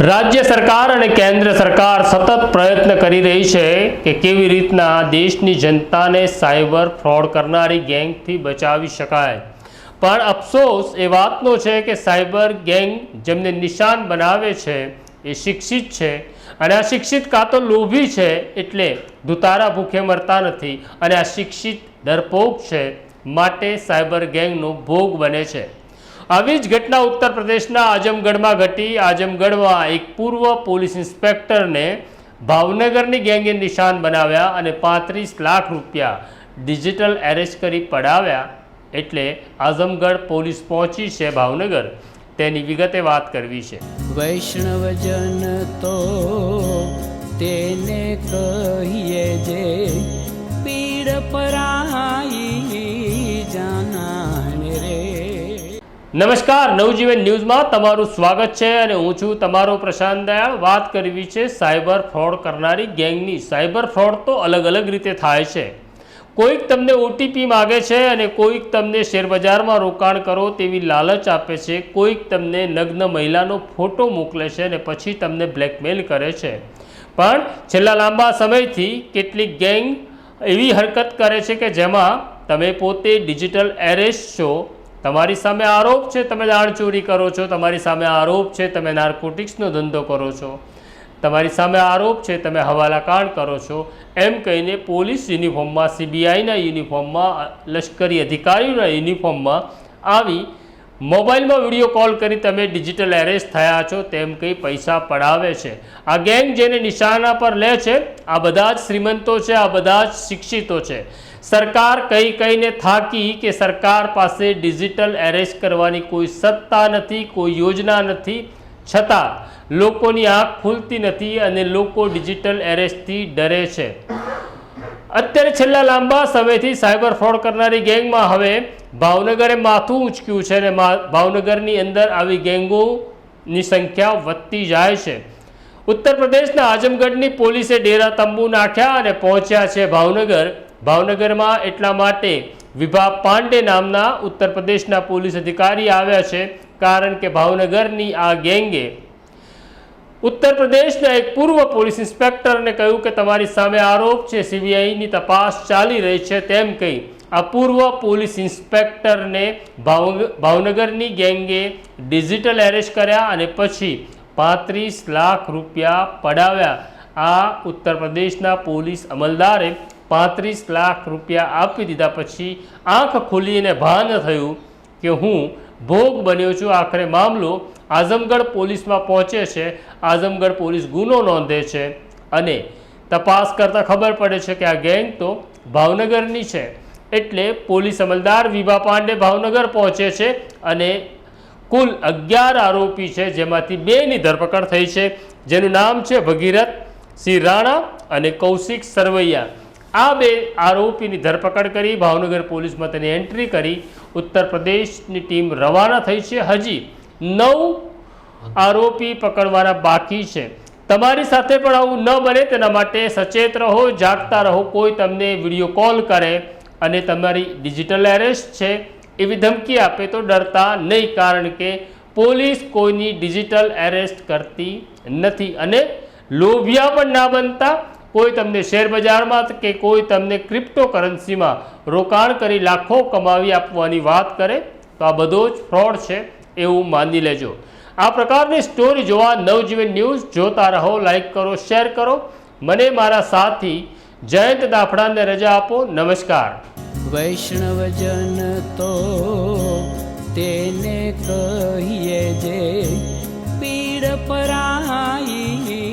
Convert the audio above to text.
રાજ્ય સરકાર અને કેન્દ્ર સરકાર સતત પ્રયત્ન કરી રહી છે કે કેવી રીતના દેશની જનતાને સાયબર ફ્રોડ કરનારી ગેંગથી બચાવી શકાય. પણ અફસોસ એ વાતનો છે કે સાયબર ગેંગ જેમને નિશાન બનાવે છે, એ શિક્ષિત છે અને આ શિક્ષિત કાં તો લોભી છે એટલે દુતારા ભૂખે મરતા નથી અને આ શિક્ષિત ડરપોક છે માટે સાયબર ગેંગનો ભોગ બને છે. આવી જ ઘટના ઉત્તર પ્રદેશના આઝમગઢમાં ઘટી. આઝમગઢમાં એક પૂર્વ પોલીસ ઇન્સ્પેક્ટરને ભાવનગરની ગેંગે નિશાન બનાવ્યા અને પાંત્રીસ લાખ રૂપિયા ડિજિટલ એરેસ્ટ કરી પડાવ્યા એટલે આઝમગઢ પોલીસ પહોંચી છે ભાવનગર. તેની વિગતે વાત કરવી છે. વૈષ્ણવજન તો તેને કહીએ જે પીડ પરાઈ નમસ્કાર, નવજીવન ન્યૂઝમાં તમારું સ્વાગત છે અને હું છું તમારો પ્રશાંત દયાળ. વાત કરવી છે સાયબર ફ્રોડ કરનારી ગેંગની. સાયબર ફ્રોડ તો અલગ અલગ રીતે થાય છે. કોઈક તમને ઓટીપી માગે છે અને કોઈક તમને શેરબજારમાં રોકાણ કરો તેવી લાલચ આપે છે. કોઈક તમને નગ્ન મહિલાનો ફોટો મોકલે છે અને પછી તમને બ્લેકમેલ કરે છે. પણ છેલ્લા લાંબા સમયથી કેટલીક ગેંગ એવી હરકત કરે છે કે જેમાં તમે પોતે ડિજિટલ એરેસ્ટ છો તમારી સામે આરોપ છે, તમે દાણચોરી કરો છો, તમારી સામે આરોપ છે, તમે નાર્કોટિક્સનો ધંધો કરો છો. તમારી સામે આરોપ છે, તમે હવાલાકાંડ કરો છો. એમ કહીને પોલીસ યુનિફોર્મમાં, સીબીઆઈના યુનિફોર્મમાં, લશ્કરી અધિકારીઓના યુનિફોર્મમાં આવી મોબાઈલમાં વીડિયો કોલ કરી તમે ડિજિટલ એરેસ્ટ થયા છો તેમ કંઈ પૈસા પડાવે છે. આ ગેંગ જેને નિશાના પર લે છે, આ બધા જ શ્રીમંતો છે, આ બધા જ શિક્ષિતો છે. સરકાર કઈ કઈને થાકી કે સરકાર પાસે ડિજિટલ એરેસ્ટ કરવાની કોઈ સત્તા નથી, કોઈ યોજના નથી. છતાં લોકોની આંખ ખુલતી નથી અને લોકો ડિજિટલ એરેસ્ટથી ડરે છે. અત્યારે છેલ્લા લાંબા સમયથી સાયબર ફ્રોડ કરનારી ગેંગમાં હવે ભાવનગરે માથું ઉંચક્યું છે અને ભાવનગરની અંદર આવી ગેંગોની સંખ્યા વધતી જાય છે. ઉત્તર પ્રદેશના આઝમગઢની પોલીસે ડેરા તંબુ નાખ્યા અને પહોંચ્યા છે ભાવનગર. ભાવનગરમાં એટલા માટે વિભા પાંડે નામના ઉત્તર પ્રદેશના પોલીસ અધિકારી આવ્યા છે, કારણ કે ભાવનગરની આ ગેંગે ઉત્તર પ્રદેશના એક પૂર્વ પોલીસ ઇન્સ્પેક્ટરને કહ્યું કે તમારી સામે આરોપ છે, સીબીઆઈની તપાસ ચાલી રહી છે તેમ કહી આ પૂર્વ પોલીસ ઇન્સ્પેક્ટરને ભાવ, ભાવનગરની ગેંગે ડિજિટલ એરેસ્ટ કર્યા અને પછી પાંત્રીસ લાખ રૂપિયા પડાવ્યા. આ ઉત્તર પ્રદેશના પોલીસ અમલદારે પાંત્રીસ લાખ રૂપિયા આપી દીધા પછી આંખ ખુલીને ભાન થયું કે હું ભોગ બન્યો છું. આખરે મામલો આઝમગઢ પોલીસમાં પહોંચે છે. આઝમગઢ પોલીસ ગુનો નોંધે છે અને તપાસ કરતાં ખબર પડે છે કે આ ગેંગ તો ભાવનગરની છે. એટલે પોલીસ અમલદાર વિભા પાંડે ભાવનગર પહોંચે છે અને કુલ અગિયાર આરોપી છે જેમાંથી બેની ધરપકડ થઈ છે. જેનું નામ છે ભગીરથ સિંહ રાણા અને કૌશિક સરવૈયા. આ બે આરોપીની ધરપકડ કરી ભાવનગર પોલીસમાં તેની એન્ટ્રી કરી ઉત્તર પ્રદેશની ટીમ રવાના થઈ છે. હજી નવ આરોપી પકડવાના બાકી છે. તમારી સાથે પણ આવું ન બને તેના માટે સચેત રહો, જાગતા રહો. કોઈ તમને વીડિયો કોલ કરે અને તમારી ડિજિટલ એરેસ્ટ છે એવી ધમકી આપે તો ડરતા નહીં, કારણ કે પોલીસ કોઈની ડિજિટલ એરેસ્ટ કરતી નથી અને લોભિયા પણ ના બનતા. કોઈ તમને શેર બજારમાં કે કોઈ તમને ક્રિપ્ટો કરન્સીમાં રોકાણ કરી લાખો કમાવી આપવાની વાત કરે, તો આ બધો જ ફ્રોડ છે એવું માની લેજો. આ પ્રકારની સ્ટોરી જોવા નવજીવન ન્યૂઝ જોતા રહો લાઈક કરો શેર કરો. મને મારા સાથી જયંત દાફડાને રજા આપો. નમસ્કાર. વૈષ્ણવજન તો તેને કહીએ જે પીડ પરાઈ